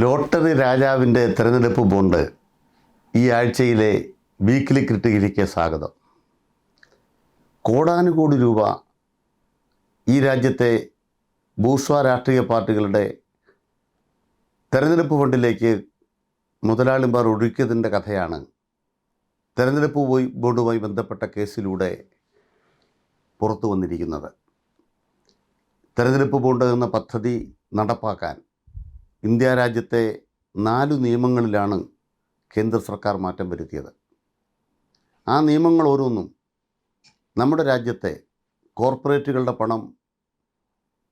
Lottery രാജാവിന്റെ തിരഞ്ഞെടുപ്പ് bond ഈ ആഴ്ചയിലെ വീക്കിലി ക്രിട്ടിയിലേക്ക് സ്വാഗതം. കോടാനുകോടി രൂപ ഈ രാജ്യത്തെ ഭൂസ്വ രാഷ്ട്രീയ പാർട്ടികളുടെ തെരഞ്ഞെടുപ്പ് ഫണ്ടിലേക്ക് മുതലാളിമാർ ഒഴുക്കിയതിന്റെ കഥയാണ്. തെരഞ്ഞെടുപ്പ് പോയി ബോർഡുമായി ബന്ധപ്പെട്ട കേസിലൂടെ പുറത്തു വന്നിരിക്കുന്നത്. തെരഞ്ഞെടുപ്പ് ബോണ്ട് എന്ന പദ്ധതി നടപ്പാക്കാൻ ഇന്ത്യ രാജ്യത്തെ നാലു നിയമങ്ങളിലാണ് കേന്ദ്ര സർക്കാർ മാറ്റം വരുത്തിയത്. ആ നിയമങ്ങൾ ഓരോന്നും നമ്മുടെ രാജ്യത്തെ കോർപ്പറേറ്റുകളുടെ പണം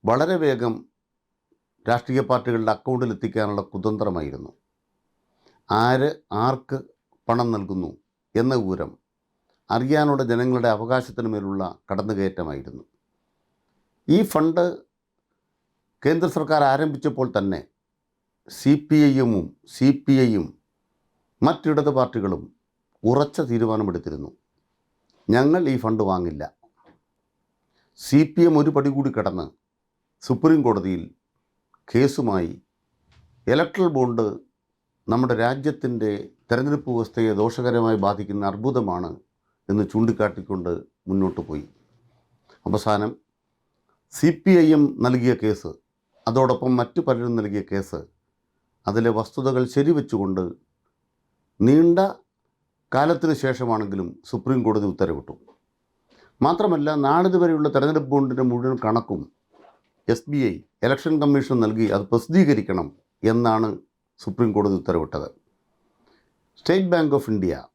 വളരെ വേഗം രാഷ്ട്രീയ പാർട്ടികളുടെ അക്കൗണ്ടിൽ എത്തിക്കാനുള്ള കുതന്ത്രമായിരുന്നു. ആര് ആർക്ക് പണം നൽകുന്നു എന്ന വിവരം അറിയാനുള്ള ജനങ്ങളുടെ അവകാശത്തിന് മേലുള്ള കടന്നുകയറ്റമായിരുന്നു. ഈ ഫണ്ട് കേന്ദ്ര സർക്കാർ ആരംഭിച്ചപ്പോൾ തന്നെ സി പി ഐ എമ്മും സി പി ഐയും മറ്റിടത് പാർട്ടികളും ഉറച്ച തീരുമാനമെടുത്തിരുന്നു. ഞങ്ങൾ ഈ ഫണ്ട് വാങ്ങില്ല. സി പി എം ഒരു പടി കൂടി കടന്ന് സുപ്രീം കോടതിയിൽ കേസുമായി ഇലക്ട്രൽ ബോണ്ട് നമ്മുടെ രാജ്യത്തിന്റെ തെരഞ്ഞെടുപ്പ് വ്യവസ്ഥയെ ദോഷകരമായി ബാധിക്കുന്ന അർബുദമാണ് എന്ന് ചൂണ്ടിക്കാട്ടിക്കൊണ്ട് മുന്നോട്ട് പോയി. അവസാനം സി പി ഐ എം നൽകിയ കേസ് അതോടൊപ്പം മറ്റു പലരും നൽകിയ കേസ് അതിലെ വസ്തുതകൾ ശരിവെച്ചുകൊണ്ട് നീണ്ട കാലത്തിന് ശേഷമാണെങ്കിലും സുപ്രീം കോടതി ഉത്തരവിട്ടു. മാത്രമല്ല നാളിതുവരെയുള്ള തെരഞ്ഞെടുപ്പ് ബോണ്ടിന്റെ മുഴുവൻ കണക്കും S B I election commission നൽകി അത് പ്രസിദ്ധീകരിക്കണം എന്നാണ് സുപ്രീം കോടതി ഉത്തരവിട്ടത്. സ്റ്റേറ്റ് ബാങ്ക് ഓഫ് ഇന്ത്യ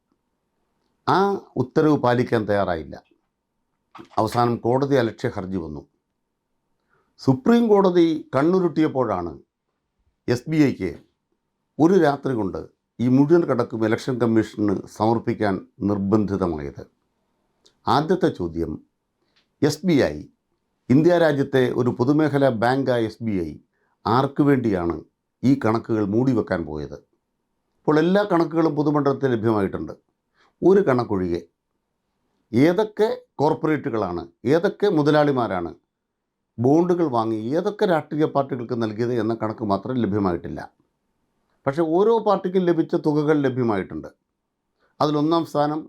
ആ ഉത്തരവ് പാലിക്കാൻ തയ്യാറായില്ല. അവസാനം കോടതി അലക്ഷ്യ ഹർജി വന്നു. സുപ്രീം കോടതി കണ്ണുരുട്ടിയപ്പോഴാണ് എസ് ബി ഐക്ക് ഒരു രാത്രി കൊണ്ട് ഈ മുഴുവൻ കടക്കും ഇലക്ഷൻ കമ്മീഷന് സമർപ്പിക്കാൻ നിർബന്ധിതമായത്. ആദ്യത്തെ ചോദ്യം എസ് ബി ഐ ഇന്ത്യ രാജ്യത്തെ ഒരു പൊതുമേഖലാ ബാങ്കായ എസ് ബി ഐ ആർക്ക് വേണ്ടിയാണ് ഈ കണക്കുകൾ മൂടി മൂടിവെക്കാൻ പോയത്? ഇപ്പോൾ എല്ലാ കണക്കുകളും പൊതുമണ്ഡലത്തിൽ ലഭ്യമായിട്ടുണ്ട്. ഒരു കണക്കൊഴികെ ഏതൊക്കെ കോർപ്പറേറ്റുകളാണ് ഏതൊക്കെ മുതലാളിമാരാണ് ബോണ്ടുകൾ വാങ്ങി ഏതൊക്കെ രാഷ്ട്രീയ പാർട്ടികൾക്ക് നൽകിയത് എന്ന കണക്ക് മാത്രം ലഭ്യമായിട്ടില്ല. പക്ഷേ ഓരോ പാർട്ടിക്കും ലഭിച്ച തുകകൾ ലഭ്യമായിട്ടുണ്ട്. അതിലൊന്നാം സ്ഥാനം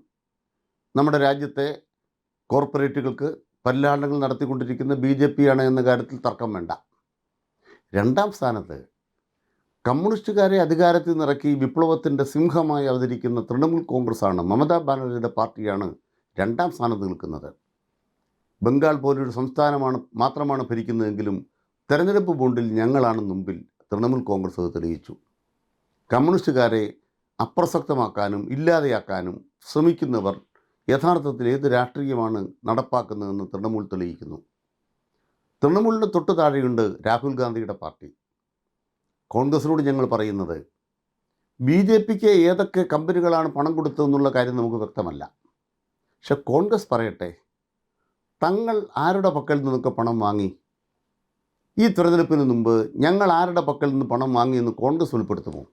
നമ്മുടെ രാജ്യത്തെ കോർപ്പറേറ്റുകൾക്ക് പല്ലാണ്ടങ്ങൾ നടത്തിക്കൊണ്ടിരിക്കുന്ന ബി ജെ പി ആണ് എന്ന കാര്യത്തിൽ തർക്കം വേണ്ട. രണ്ടാം സ്ഥാനത്ത് കമ്മ്യൂണിസ്റ്റുകാരെ അധികാരത്തിൽ നിറക്കി വിപ്ലവത്തിന്റെ സിംഹമായി അവതരിക്കുന്ന തൃണമൂൽ കോൺഗ്രസ്സാണ് മമതാ ബാനർജിയുടെ പാർട്ടിയാണ് രണ്ടാം സ്ഥാനത്ത് നിൽക്കുന്നത്. ബംഗാൾ പോലൊരു സംസ്ഥാനമാണ് മാത്രമാണ് ഭരിക്കുന്നതെങ്കിലും തെരഞ്ഞെടുപ്പ് ബോണ്ടിൽ ഞങ്ങളാണ് മുമ്പിൽ തൃണമൂൽ കോൺഗ്രസ് അത് തെളിയിച്ചു. കമ്മ്യൂണിസ്റ്റുകാരെ അപ്രസക്തമാക്കാനും ഇല്ലാതെയാക്കാനും ശ്രമിക്കുന്നവർ യഥാർത്ഥത്തിൽ ഏത് രാഷ്ട്രീയമാണ് നടപ്പാക്കുന്നതെന്ന് തൃണമൂൽ തെളിയിക്കുന്നു. തൃണമൂലിന്റെ തൊട്ട് താഴെയുണ്ട് രാഹുൽ ഗാന്ധിയുടെ പാർട്ടി. കോൺഗ്രസിനോട് ഞങ്ങൾ പറയുന്നത് ബി ജെ പിക്ക് ഏതൊക്കെ കമ്പനികളാണ് പണം കൊടുത്തതെന്നുള്ള കാര്യം നമുക്ക് വ്യക്തമല്ല. പക്ഷെ കോൺഗ്രസ് പറയട്ടെ തങ്ങൾ ആരുടെ പക്കൽ നിന്നൊക്കെ പണം വാങ്ങി? ഈ തിരഞ്ഞെടുപ്പിന് മുമ്പ് ഞങ്ങൾ ആരുടെ പക്കൽ നിന്ന് പണം വാങ്ങിയെന്ന് കോൺഗ്രസ് വെളിപ്പെടുത്തുമോ?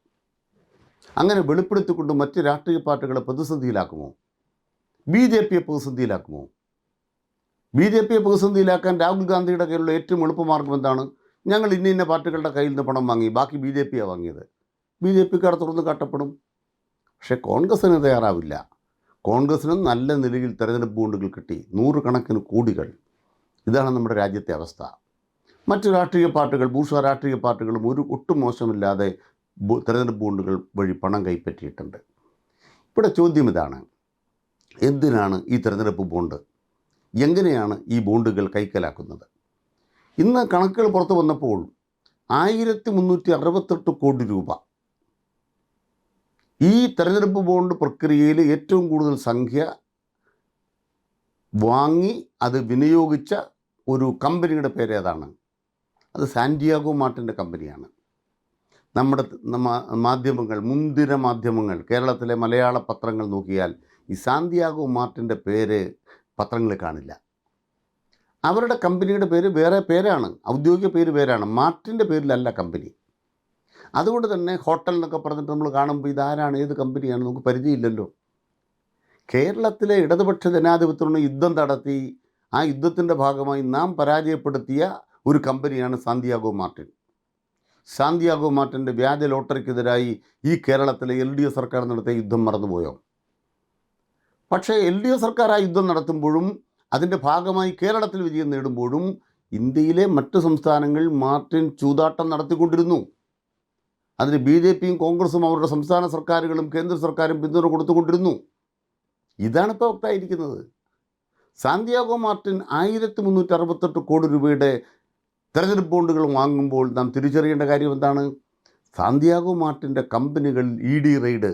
അങ്ങനെ വെളിപ്പെടുത്തിക്കൊണ്ട് മറ്റ് രാഷ്ട്രീയ പാർട്ടികളെ പ്രതിസന്ധിയിലാക്കുമോ? ബി ജെ പിയെ പ്രതിസന്ധിയിലാക്കുമോ? ബി ജെ പിയെ പ്രതിസന്ധിയിലാക്കാൻ രാഹുൽ ഗാന്ധിയുടെ കയ്യിലുള്ള ഏറ്റവും എളുപ്പമാർഗം എന്താണ്? ഞങ്ങൾ ഇന്ന ഇന്ന പാർട്ടികളുടെ കയ്യിൽ നിന്ന് പണം വാങ്ങി ബാക്കി ബി ജെ പിയാണ് വാങ്ങിയത്. ബി ജെ പിക്കാർ തുറന്ന് കാട്ടപ്പെടും. പക്ഷേ കോൺഗ്രസ്സിന് തയ്യാറാവില്ല. കോൺഗ്രസ്സിനും നല്ല നിലയിൽ തെരഞ്ഞെടുപ്പ് ബോണ്ടുകൾ കിട്ടി. നൂറുകണക്കിന് കോടികൾ. ഇതാണ് നമ്മുടെ രാജ്യത്തെ അവസ്ഥ. മറ്റ് രാഷ്ട്രീയ പാർട്ടികൾ ഭൂഷ രാഷ്ട്രീയ പാർട്ടികളും ഒരു ഒട്ടും മോശമില്ലാതെ തെരഞ്ഞെടുപ്പ് ബോണ്ടുകൾ വഴി പണം കൈപ്പറ്റിയിട്ടുണ്ട്. ഇവിടെ ചോദ്യം ഇതാണ്. എന്തിനാണ് ഈ തെരഞ്ഞെടുപ്പ് ബോണ്ട് എങ്ങനെയാണ് ഈ ബോണ്ടുകൾ കൈക്കലാക്കുന്നത്? ഇന്ന് കണക്കുകൾ പുറത്തു വന്നപ്പോൾ ആയിരത്തി മുന്നൂറ്റി അറുപത്തെട്ട് കോടി രൂപ ഈ തെരഞ്ഞെടുപ്പ് ബോണ്ട് പ്രക്രിയയിൽ ഏറ്റവും കൂടുതൽ സംഖ്യ വാങ്ങി അത് വിനിയോഗിച്ച ഒരു കമ്പനിയുടെ പേര് ഏതാണ്? അത് സാൻഡിയാഗോ മാർട്ടിന്റെ കമ്പനിയാണ്. നമ്മുടെ മാധ്യമങ്ങൾ മുൻതിര മാധ്യമങ്ങൾ കേരളത്തിലെ മലയാള പത്രങ്ങൾ നോക്കിയാൽ ഈ സാന്തിയാഗോ മാർട്ടിന്റെ പേര് പത്രങ്ങളിൽ കാണില്ല. അവരുടെ കമ്പനിയുടെ പേര് വേറെ പേരാണ് ഔദ്യോഗിക പേര് പേരാണ് മാർട്ടിന്റെ പേരിലല്ല കമ്പനി. അതുകൊണ്ട് തന്നെ ഹോട്ടൽ എന്നൊക്കെ പറഞ്ഞിട്ട് നമ്മൾ കാണുമ്പോൾ ഇതാരാണ് ഏത് കമ്പനിയാണ് നമുക്ക് പരിചയമില്ലല്ലോ. കേരളത്തിലെ ഇടതുപക്ഷ ജനാധിപത്യത്തിനുള്ള യുദ്ധം നടത്തി ആ യുദ്ധത്തിന്റെ ഭാഗമായി നാം പരാജയപ്പെടുത്തിയ ഒരു കമ്പനിയാണ് സാന്തിയാഗോ മാർട്ടിൻ. സാന്തിയാഗോ മാർട്ടിന്റെ വ്യാജ ലോട്ടറിക്കെതിരായി ഈ കേരളത്തിലെ എൽ ഡി എഫ് സർക്കാർ നടത്തിയ യുദ്ധം മറന്നുപോയോ? പക്ഷേ എൽ ഡി എഫ് സർക്കാർ ആ യുദ്ധം നടത്തുമ്പോഴും അതിന്റെ ഭാഗമായി കേരളത്തിൽ വിജയം നേടുമ്പോഴും ഇന്ത്യയിലെ മറ്റ് സംസ്ഥാനങ്ങളിൽ മാർട്ടിൻ ചൂതാട്ടം നടത്തിക്കൊണ്ടിരുന്നു. അതിന് ബി ജെ പിയും കോൺഗ്രസും അവരുടെ സംസ്ഥാന സർക്കാരുകളും കേന്ദ്ര സർക്കാരും പിന്തുണ കൊടുത്തുകൊണ്ടിരുന്നു. ഇതാണ് ഇപ്പോൾ വ്യക്തമായിരിക്കുന്നത് സാന്തിയാഗോ മാർട്ടിൻ ആയിരത്തി മുന്നൂറ്റി അറുപത്തെട്ട് കോടി രൂപയുടെ തെരഞ്ഞെടുപ്പ് ബോണ്ടുകൾ വാങ്ങുമ്പോൾ നാം തിരിച്ചറിയേണ്ട കാര്യം എന്താണ്? സാന്തിയാഗോ മാർട്ടിന്റെ കമ്പനികളിൽ E D raid.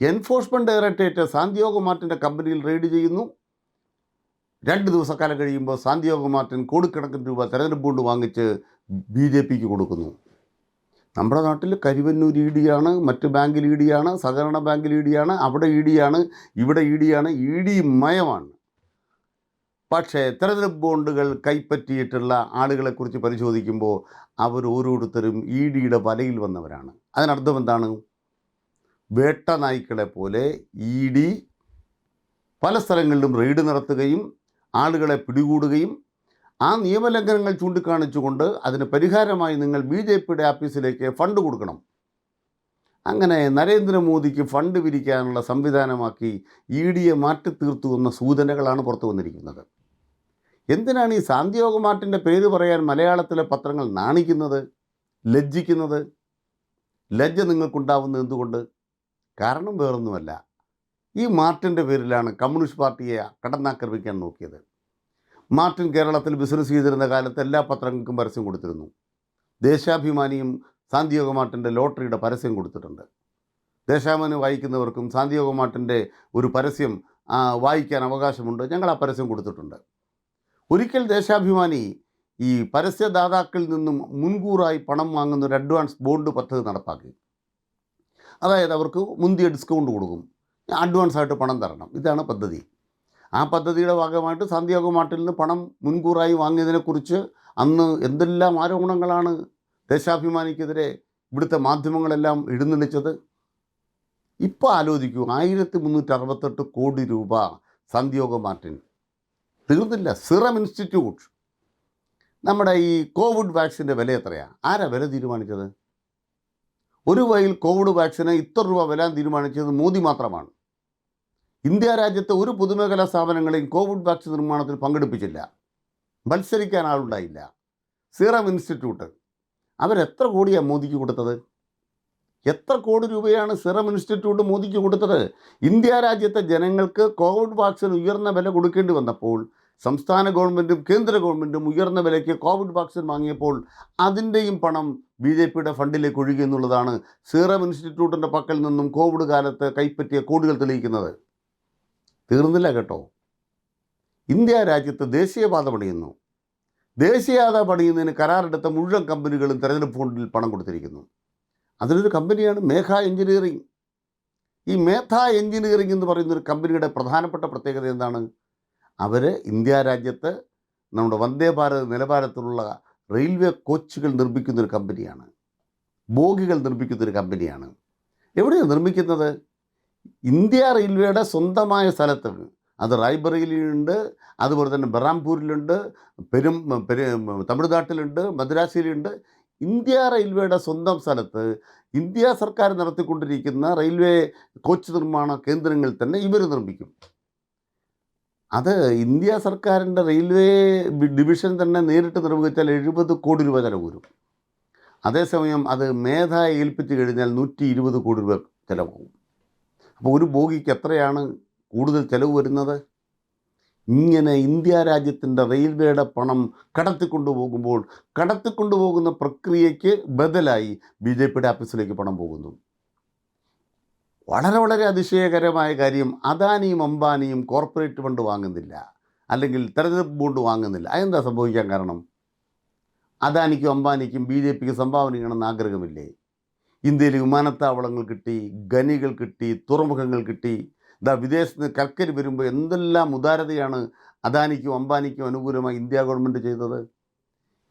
Enforcement directorate Santiago മാർട്ടിന്റെ കമ്പനിയിൽ റെയ്ഡ് ചെയ്യുന്നു. രണ്ട് ദിവസക്കാലം കഴിയുമ്പോൾ സാന്തിയാഗോ മാർട്ടിൻ കോടിക്കണക്കിന് രൂപ തെരഞ്ഞെടുപ്പ് ബോണ്ട് വാങ്ങിച്ച് ബി ജെ പിക്ക് കൊടുക്കുന്നു. നമ്മുടെ നാട്ടിൽ കരിവന്നൂർ ഇ ഡിയാണ് മറ്റ് ബാങ്കിൽ ഇ ഡിയാണ് സഹകരണ ബാങ്കിൽ ഇ ഡിയാണ് അവിടെ ഇ ഡിയാണ് ഇവിടെ ഇ ഡിയാണ് ഇ ഡി മയമാണ്. പക്ഷേ തെരഞ്ഞെടുപ്പ് ബോണ്ടുകൾ കൈപ്പറ്റിയിട്ടുള്ള ആളുകളെക്കുറിച്ച് പരിശോധിക്കുമ്പോൾ അവർ ഓരോരുത്തരും ഇ ഡിയുടെ വലയിൽ വന്നവരാണ്. അതിനർത്ഥം എന്താണ്? വേട്ട നായ്ക്കളെ പോലെ ഇ ഡി പല സ്ഥലങ്ങളിലും റെയ്ഡ് നടത്തുകയും ആളുകളെ പിടികൂടുകയും ആ നിയമലംഘനങ്ങൾ ചൂണ്ടിക്കാണിച്ചുകൊണ്ട് അതിന് പരിഹാരമായി നിങ്ങൾ ബി ജെ പിയുടെ ആഫീസിലേക്ക് ഫണ്ട് കൊടുക്കണം. അങ്ങനെ നരേന്ദ്രമോദിക്ക് ഫണ്ട് വിരിക്കാനുള്ള സംവിധാനമാക്കി ഇ ഡിയെ മാറ്റി തീർത്തു എന്ന സൂചനകളാണ് പുറത്തു വന്നിരിക്കുന്നത്. എന്തിനാണ് ഈ സാന്തിയോഗ മാർട്ടിന്റെ പേര് പറയാൻ മലയാളത്തിലെ പത്രങ്ങൾ നാണിക്കുന്നത് ലജ്ജിക്കുന്നത്? ലജ്ജ നിങ്ങൾക്കുണ്ടാവുന്നത് എന്തുകൊണ്ട്? കാരണം വേറൊന്നുമല്ല. ഈ മാർട്ടിന്റെ പേരിലാണ് കമ്മ്യൂണിസ്റ്റ് പാർട്ടിയെ കടന്നാക്രമിക്കാൻ നോക്കിയത്. മാർട്ടിൻ കേരളത്തിൽ ബിസിനസ് ചെയ്തിരുന്ന കാലത്ത് എല്ലാ പത്രങ്ങൾക്കും പരസ്യം കൊടുത്തിരുന്നു. ദേശാഭിമാനിയും സാന്തിയോഗ മാർട്ടിന്റെ ലോട്ടറിയുടെ പരസ്യം കൊടുത്തിട്ടുണ്ട്. ദേശാഭിമാനി വായിക്കുന്നവർക്കും സാന്തിയോഗ മാർട്ടിന്റെ ഒരു പരസ്യം വായിക്കാൻ അവകാശമുണ്ട്. ഞങ്ങൾ ആ പരസ്യം കൊടുത്തിട്ടുണ്ട്. ഒരിക്കൽ ദേശാഭിമാനി ഈ പരസ്യദാതാക്കളിൽ നിന്നും മുൻകൂറായി പണം വാങ്ങുന്ന ഒരു അഡ്വാൻസ് ബോണ്ട് പദ്ധതി നടപ്പാക്കി. അതായത് അവർക്ക് മുന്തിയ ഡിസ്കൗണ്ട് കൊടുക്കും. അഡ്വാൻസ് ആയിട്ട് പണം തരണം. ഇതാണ് പദ്ധതി. ആ പദ്ധതിയുടെ ഭാഗമായിട്ട് സാന്തിയാഗോ മാർട്ടിൽ നിന്ന് പണം മുൻകൂറായി വാങ്ങിയതിനെക്കുറിച്ച് അന്ന് എന്തെല്ലാം ആരോപണങ്ങളാണ് ദേശാഭിമാനിക്കെതിരെ ഇവിടുത്തെ മാധ്യമങ്ങളെല്ലാം എഴുന്നള്ളിച്ചത്? ഇപ്പോൾ ആലോചിക്കൂ ആയിരത്തി മുന്നൂറ്റി അറുപത്തെട്ട് കോടി രൂപ സന്ധ്യോഗ മാർട്ടിൻ തീർന്നില്ല സിറം ഇൻസ്റ്റിറ്റ്യൂട്ട്. നമ്മുടെ ഈ കോവിഡ് വാക്സിന്റെ വില എത്രയാണ് ആരാ വില തീരുമാനിച്ചത്? ഒരു വയൽ കോവിഡ് വാക്സിന് ഇത്ര രൂപ വില തീരുമാനിച്ചത് മോദി മാത്രമാണ്. ഇന്ത്യ രാജ്യത്തെ ഒരു പൊതുമേഖലാ സ്ഥാപനങ്ങളെയും കോവിഡ് വാക്സിൻ നിർമ്മാണത്തിൽ പങ്കെടുപ്പിച്ചില്ല. മത്സരിക്കാൻ ആളുണ്ടായില്ല. Serum institute. അവരെത്ര കോടിയാണ് മോദിക്ക് കൊടുത്തത്? എത്ര കോടി രൂപയാണ് സിറം ഇൻസ്റ്റിറ്റ്യൂട്ട് മോദിക്ക് കൊടുത്തത്? ഇന്ത്യ രാജ്യത്തെ ജനങ്ങൾക്ക് കോവിഡ് വാക്സിൻ ഉയർന്ന വില കൊടുക്കേണ്ടി വന്നപ്പോൾ സംസ്ഥാന ഗവൺമെന്റും കേന്ദ്ര ഗവൺമെന്റും ഉയർന്ന വിലയ്ക്ക് കോവിഡ് വാക്സിൻ വാങ്ങിയപ്പോൾ അതിന്റെയും പണം ബി ജെ പിയുടെ ഫണ്ടിലേക്ക് ഒഴുകി എന്നുള്ളതാണ് സീറം ഇൻസ്റ്റിറ്റ്യൂട്ടിന്റെ പക്കൽ നിന്നും കോവിഡ് കാലത്ത് കൈപ്പറ്റിയ കോടികൾ തെളിയിക്കുന്നത്. തീർന്നില്ല കേട്ടോ. ഇന്ത്യ രാജ്യത്ത് ദേശീയപാത പണിയുന്നു. ദേശീയപാത പണിയുന്നതിന് കരാറെടുത്ത മുഴുവൻ കമ്പനികളും തെരഞ്ഞെടുപ്പ് ഫണ്ടിൽ പണം കൊടുത്തിരിക്കുന്നു. അതിലൊരു കമ്പനിയാണ് മേഘ എഞ്ചിനീയറിംഗ്. ഈ മേഘ എഞ്ചിനീയറിംഗ് എന്ന് പറയുന്ന ഒരു കമ്പനിയുടെ പ്രധാനപ്പെട്ട പ്രത്യേകത എന്താണ്? അവർ ഇന്ത്യ രാജ്യത്ത് നമ്മുടെ വന്ദേ ഭാരത് നിലവാരത്തിലുള്ള റെയിൽവേ കോച്ചുകൾ നിർമ്മിക്കുന്നൊരു കമ്പനിയാണ്. ബോഗികൾ നിർമ്മിക്കുന്നൊരു കമ്പനിയാണ്. എവിടെയാണ് നിർമ്മിക്കുന്നത്? ഇന്ത്യ റെയിൽവേയുടെ സ്വന്തമായ സ്ഥലത്താണ്. അത് റായ്ബറയിലുണ്ട് അതുപോലെ തന്നെ ബറാംപൂരിലുണ്ട് പെരും പെരു തമിഴ്നാട്ടിലുണ്ട് മദ്രാസിയിലുണ്ട്. ഇന്ത്യ റെയിൽവേയുടെ സ്വന്തം സ്ഥലത്ത് ഇന്ത്യ സർക്കാർ നടത്തിക്കൊണ്ടിരിക്കുന്ന റെയിൽവേ കോച്ച് നിർമ്മാണ കേന്ദ്രങ്ങളിൽ തന്നെ ഇവർ നിർമ്മിക്കും. അത് ഇന്ത്യ സർക്കാരിന്റെ റെയിൽവേ ഡിവിഷൻ തന്നെ നേരിട്ട് നിർവഹിച്ചാൽ എഴുപത് കോടി രൂപ ചിലവ് അതേസമയം അത് മേധ ഏൽപ്പിച്ചു കഴിഞ്ഞാൽ നൂറ്റി ഇരുപത് കോടി രൂപ ചിലവാകും. അപ്പോൾ ഒരു ബോഗിക്ക് എത്രയാണ് കൂടുതൽ ചിലവ് വരുന്നത്? ഇങ്ങനെ ഇന്ത്യ രാജ്യത്തിന്റെ റെയിൽവേയുടെ പണം കടത്തിക്കൊണ്ടു കടത്തിക്കൊണ്ടുപോകുമ്പോൾ കടത്തിക്കൊണ്ടുപോകുന്ന പ്രക്രിയയ്ക്ക് ബദലായി ബി ജെ പിയുടെ ആഫീസിലേക്ക് പണം പോകുന്നു. വളരെ വളരെ അതിശയകരമായ കാര്യം അദാനിയും അംബാനിയും കോർപ്പറേറ്റ് ഫണ്ട് വാങ്ങുന്നില്ല. അല്ലെങ്കിൽ തെരഞ്ഞെടുപ്പ് ബോണ്ട് വാങ്ങുന്നില്ല. അതെന്താ സംഭവിക്കാൻ കാരണം? അദാനിക്കും അംബാനിക്കും ബി ജെ പിക്ക് സംഭാവന ചെയ്യണമെന്ന് ആഗ്രഹമില്ലേ? ഇന്ത്യയിൽ വിമാനത്താവളങ്ങൾ കിട്ടി ഖനികൾ കിട്ടി തുറമുഖങ്ങൾ കിട്ടി. ഇതാ വിദേശത്ത് നിന്ന് കൽക്കരി വരുമ്പോൾ എന്തെല്ലാം ഉദാരതയാണ് അദാനിക്കും അംബാനിക്കും അനുകൂലമായി ഇന്ത്യ ഗവൺമെന്റ് ചെയ്തത്.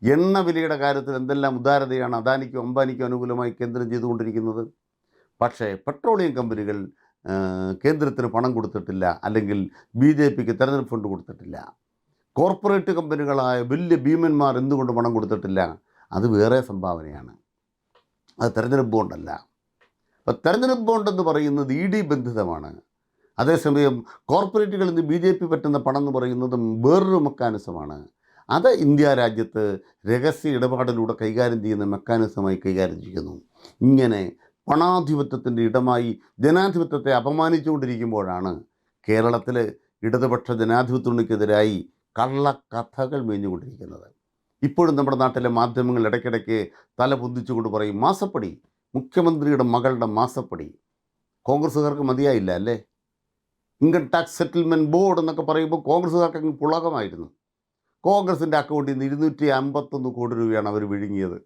എണ്ണ വിലയുടെ കാര്യത്തിൽ എന്തെല്ലാം ഉദാരതയാണ് അദാനിക്കും അംബാനിക്കും അനുകൂലമായി കേന്ദ്രം ചെയ്തുകൊണ്ടിരിക്കുന്നത്. പക്ഷേ പെട്രോളിയം കമ്പനികൾ കേന്ദ്രത്തിന് പണം കൊടുത്തിട്ടില്ല അല്ലെങ്കിൽ ബി ജെ പിക്ക് തെരഞ്ഞെടുപ്പ് ഫണ്ട് കൊടുത്തിട്ടില്ല. കോർപ്പറേറ്റ് കമ്പനികളായ വലിയ ഭീമന്മാർ എന്തുകൊണ്ട് പണം കൊടുത്തിട്ടില്ല? അത് വേറെ സംഭാവനയാണ്. അത് തെരഞ്ഞെടുപ്പ് ബോണ്ടല്ല. അപ്പോൾ തെരഞ്ഞെടുപ്പ് ബോണ്ടെന്ന് പറയുന്നത് ഇ ഡി ബന്ധിതമാണ്. അതേസമയം കോർപ്പറേറ്റുകളിൽ നിന്ന് ബി ജെ പി പറ്റുന്ന പണം എന്ന് പറയുന്നതും വേറൊരു മെക്കാനിസമാണ്. അത് ഇന്ത്യ രാജ്യത്ത് രഹസ്യ ഇടപാടിലൂടെ കൈകാര്യം ചെയ്യുന്ന മെക്കാനിസമായി കൈകാര്യം ചെയ്യുന്നു. ഇങ്ങനെ പണാധിപത്യത്തിന്റെ ഇടമായി ജനാധിപത്യത്തെ അപമാനിച്ചുകൊണ്ടിരിക്കുമ്പോഴാണ് കേരളത്തിൽ ഇടതുപക്ഷ ജനാധിപത്യത്തിനെതിരായി കള്ളക്കഥകൾ മേഞ്ഞുകൊണ്ടിരിക്കുന്നത്. ഇപ്പോഴും നമ്മുടെ നാട്ടിലെ മാധ്യമങ്ങൾ ഇടയ്ക്കിടയ്ക്ക് തല പൊന്തിച്ചുകൊണ്ട് പറയും മാസപ്പടി. മുഖ്യമന്ത്രിയുടെ മകളുടെ മാസപ്പടി. കോൺഗ്രസ്സുകാർക്ക് മതിയായില്ല അല്ലേ? ഇൻകം ടാക്സ് സെറ്റിൽമെന്റ് ബോർഡ് എന്നൊക്കെ പറയുമ്പോൾ കോൺഗ്രസ്സുകാർക്ക് അങ്ങ് പുളകമായിരുന്നു. കോൺഗ്രസിന്റെ അക്കൗണ്ടിൽ നിന്ന് ഇരുന്നൂറ്റി അമ്പത്തൊന്ന് കോടി രൂപയാണ് അവർ വിഴുങ്ങിയത്.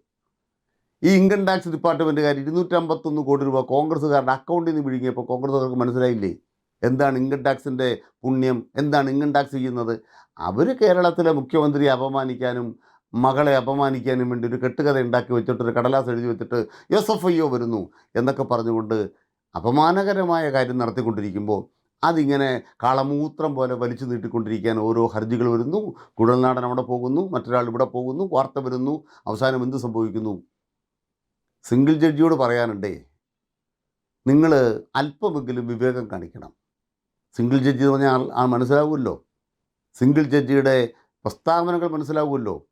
ഈ ഇൻകം ടാക്സ് ഡിപ്പാർട്ട്മെന്റുകാർ ഇരുന്നൂറ്റി അമ്പത്തൊന്ന് കോടി രൂപ കോൺഗ്രസ്സുകാരുടെ അക്കൗണ്ടിൽ നിന്ന് വിഴുങ്ങിയപ്പോൾ കോൺഗ്രസ്സുകാർക്ക് മനസ്സിലായില്ലേ? എന്താണ് ഇൻകം ടാക്സിന്റെ പുണ്യം? എന്താണ് ഇൻകം ടാക്സ് ചെയ്യുന്നത്? അവർ കേരളത്തിലെ മുഖ്യമന്ത്രിയെ അപമാനിക്കാനും മകളെ അപമാനിക്കാനും വേണ്ടി ഒരു കെട്ടുകഥ ഉണ്ടാക്കി വെച്ചിട്ട് ഒരു കടലാസ് എഴുതി വെച്ചിട്ട് യോസഫ് അയ്യോ വരുന്നു എന്നൊക്കെ പറഞ്ഞുകൊണ്ട് അപമാനകരമായ കാര്യം നടത്തിക്കൊണ്ടിരിക്കുമ്പോൾ അതിങ്ങനെ കാളമൂത്രം പോലെ വലിച്ചു നീട്ടിക്കൊണ്ടിരിക്കാൻ ഓരോ ഹർജികൾ വരുന്നു. കുഴൽനാടൻ അവിടെ പോകുന്നു മറ്റൊരാൾ ഇവിടെ പോകുന്നു വാർത്ത വരുന്നു. അവസാനം എന്ത് സംഭവിക്കുന്നു? സിംഗിൾ ജഡ്ജിയോട് പറയാനുണ്ടേ നിങ്ങൾ അല്പമെങ്കിലും വിവേകം കാണിക്കണം. സിംഗിൾ ജഡ്ജി എന്ന് പറഞ്ഞാൽ ആ മനസ്സിലാവുമല്ലോ. സിംഗിൾ ജഡ്ജിയുടെ പ്രസ്താവനകൾ മനസ്സിലാവുമല്ലോ.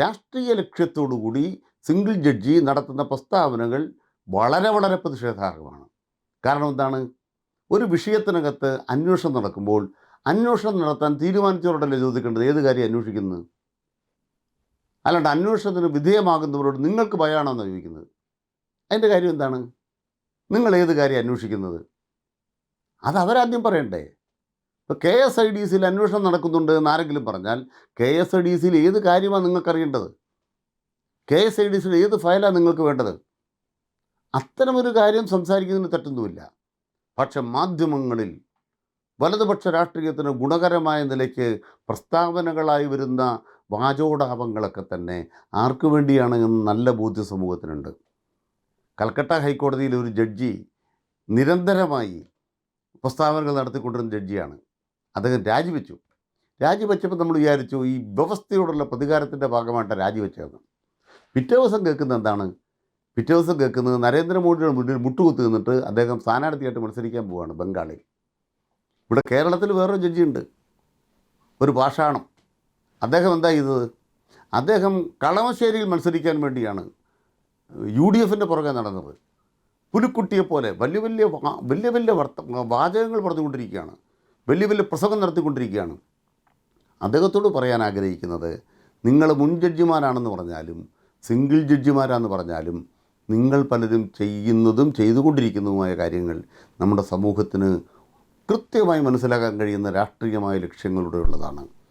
രാഷ്ട്രീയ ലക്ഷ്യത്തോടുകൂടി സിംഗിൾ ജഡ്ജി നടത്തുന്ന പ്രസ്താവനകൾ വളരെ വളരെ പ്രതിഷേധാർഹമാണ്. കാരണം എന്താണ്? ഒരു വിഷയത്തിനകത്ത് അന്വേഷണം നടക്കുമ്പോൾ അന്വേഷണം നടത്താൻ തീരുമാനിച്ചവരോടല്ലേ ചോദിക്കേണ്ടത്? ഏത് കാര്യം അന്വേഷിക്കുന്നത്? അല്ലാണ്ട് അന്വേഷണത്തിന് വിധേയമാകുന്നവരോട് നിങ്ങൾക്ക് ഭയമാണെന്നാണ് ചോദിക്കുന്നത്. അതിന്റെ കാര്യം എന്താണ്? നിങ്ങൾ ഏത് കാര്യം അന്വേഷിക്കുന്നത്? അത് അവരാദ്യം പറയണ്ടേ? ഇപ്പോൾ കെ എസ് ഐ ഡി സിയിൽ അന്വേഷണം നടക്കുന്നുണ്ട് എന്നാരെങ്കിലും പറഞ്ഞാൽ കെ എസ് ഐ ഡി സിയിൽ ഏത് കാര്യമാണ് നിങ്ങൾക്ക് അറിയേണ്ടത് കെ എസ് ഐ ഡി സിയിൽ ഏത് ഫയലാണ് നിങ്ങൾക്ക് വേണ്ടത്? അത്തരമൊരു കാര്യം സംസാരിക്കുന്നതിന് തെറ്റൊന്നുമില്ല. പക്ഷെ മാധ്യമങ്ങളിൽ വലതുപക്ഷ രാഷ്ട്രീയത്തിന് ഗുണകരമായ നിലയ്ക്ക് പ്രസ്താവനകളായി വരുന്ന വാചോടാപങ്ങളൊക്കെ തന്നെ ആർക്കു വേണ്ടിയാണ് എന്ന് നല്ല ബോധ്യ സമൂഹത്തിനുണ്ട് കൽക്കട്ട ഹൈക്കോടതിയിലെ ഒരു ജഡ്ജി നിരന്തരമായി പ്രസ്താവനകൾ നടത്തിക്കൊണ്ടിരുന്ന ജഡ്ജിയാണ്. അദ്ദേഹം രാജിവെച്ചു. രാജിവെച്ചപ്പോൾ നമ്മൾ വിചാരിച്ചു ഈ വ്യവസ്ഥയോടുള്ള പ്രതികാരത്തിന്റെ ഭാഗമായിട്ട് രാജിവെച്ചതെന്ന്. പിറ്റേ ദിവസം കേൾക്കുന്നത് എന്താണ്? പിറ്റേ ദിവസം കേൾക്കുന്നത് നരേന്ദ്രമോദിയുടെ മുന്നിൽ മുട്ടുകുത്തി നിന്നിട്ട് അദ്ദേഹം സ്ഥാനാർത്ഥിയായിട്ട് മത്സരിക്കാൻ പോവുകയാണ് ബംഗാളിൽ. ഇവിടെ കേരളത്തിൽ വേറൊരു ജഡ്ജിയുണ്ട്. ഒരു പാഷാണം. അദ്ദേഹം എന്താ ചെയ്തത്? അദ്ദേഹം കളമശ്ശേരിയിൽ മത്സരിക്കാൻ വേണ്ടിയാണ് യു ഡി എഫിന്റെ പുറകെ നടന്നത്. പുലിക്കുട്ടിയെപ്പോലെ വലിയ വലിയ വലിയ വലിയ വർത്ത വാചകങ്ങൾ പറഞ്ഞുകൊണ്ടിരിക്കുകയാണ്. വലിയ വലിയ പ്രസംഗം നടത്തിക്കൊണ്ടിരിക്കുകയാണ്. അദ്ദേഹത്തോട് പറയാൻ ആഗ്രഹിക്കുന്നത് നിങ്ങൾ മുൻ ജഡ്ജിമാരാണെന്ന് പറഞ്ഞാലും സിംഗിൾ ജഡ്ജിമാരാണെന്ന് പറഞ്ഞാലും നിങ്ങൾ പലരും ചെയ്യുന്നതും ചെയ്തുകൊണ്ടിരിക്കുന്നതുമായ കാര്യങ്ങൾ നമ്മുടെ സമൂഹത്തിന് കൃത്യമായി മനസ്സിലാക്കാൻ കഴിയുന്ന രാഷ്ട്രീയമായ ലക്ഷ്യങ്ങളുടെ ഉള്ളതാണ്